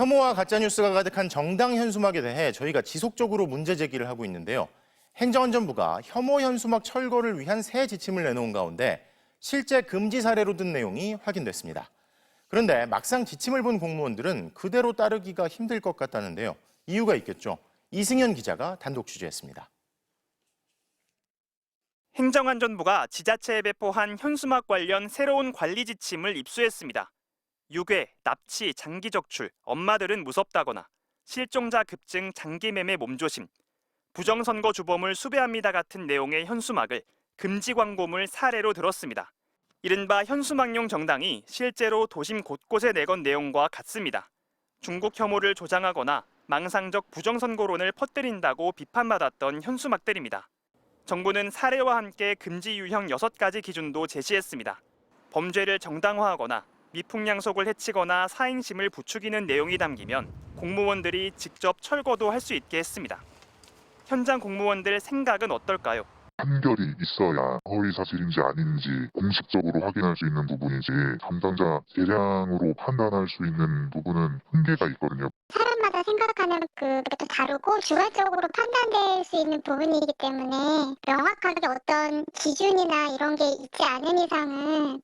혐오와 가짜뉴스가 가득한 정당 현수막에 대해 저희가 지속적으로 문제 제기를 하고 있는데요. 행정안전부가 혐오 현수막 철거를 위한 새 지침을 내놓은 가운데 실제 금지 사례로 든 내용이 확인됐습니다. 그런데 막상 지침을 본 공무원들은 그대로 따르기가 힘들 것 같다는데요. 이유가 있겠죠. 이승현 기자가 단독 취재했습니다. 행정안전부가 지자체에 배포한 현수막 관련 새로운 관리 지침을 입수했습니다. 유괴, 납치, 장기 적출, 엄마들은 무섭다거나 실종자 급증, 장기 매매 몸조심, 부정선거 주범을 수배합니다 같은 내용의 현수막을 금지 광고물 사례로 들었습니다. 이른바 현수막용 정당이 실제로 도심 곳곳에 내건 내용과 같습니다. 중국 혐오를 조장하거나 망상적 부정선거론을 퍼뜨린다고 비판받았던 현수막들입니다. 정부는 사례와 함께 금지 유형 6가지 기준도 제시했습니다. 범죄를 정당화하거나 미풍양속을 해치거나 사행심을 부추기는 내용이 담기면 공무원들이 직접 철거도 할 수 있게 했습니다. 현장 공무원들 생각은 어떨까요? 판결이 있어야 허위 사실인지 아닌지 공식적으로 확인할 수 있는 부분이지 담당자 대량으로 판단할 수 있는 부분은 한계가 있거든요. 사람마다 생각하는 그것도 다르고 주관적으로 판단될 수 있는 부분이기 때문에 명확하게 어떤 기준이나 이런 게 있지 않은 이상은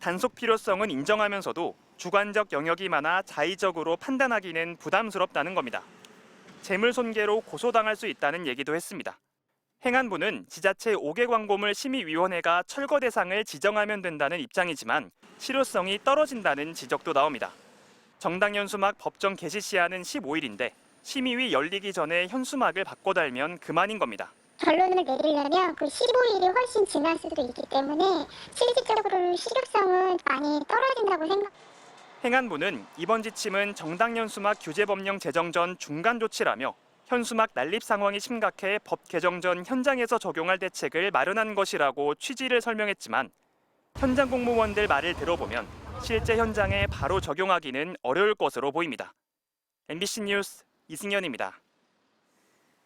단속 필요성은 인정하면서도 주관적 영역이 많아 자의적으로 판단하기는 부담스럽다는 겁니다. 재물 손괴로 고소당할 수 있다는 얘기도 했습니다. 행안부는 지자체 5개 광고물 심의위원회가 철거 대상을 지정하면 된다는 입장이지만 실효성이 떨어진다는 지적도 나옵니다. 정당 현수막 법정 개시 시한은 15일인데 심의위 열리기 전에 현수막을 바꿔 달면 그만인 겁니다. 결론을 내리려면 그 15일이 훨씬 지날 수도 있기 때문에 실질적으로 실효성은 많이 떨어진다고 생각. 행안부는 이번 지침은 정당 현수막 규제 법령 제정 전 중간 조치라며 현수막 난립 상황이 심각해 법 개정 전 현장에서 적용할 대책을 마련한 것이라고 취지를 설명했지만 현장 공무원들 말을 들어보면 실제 현장에 바로 적용하기는 어려울 것으로 보입니다. MBC 뉴스 이승현입니다.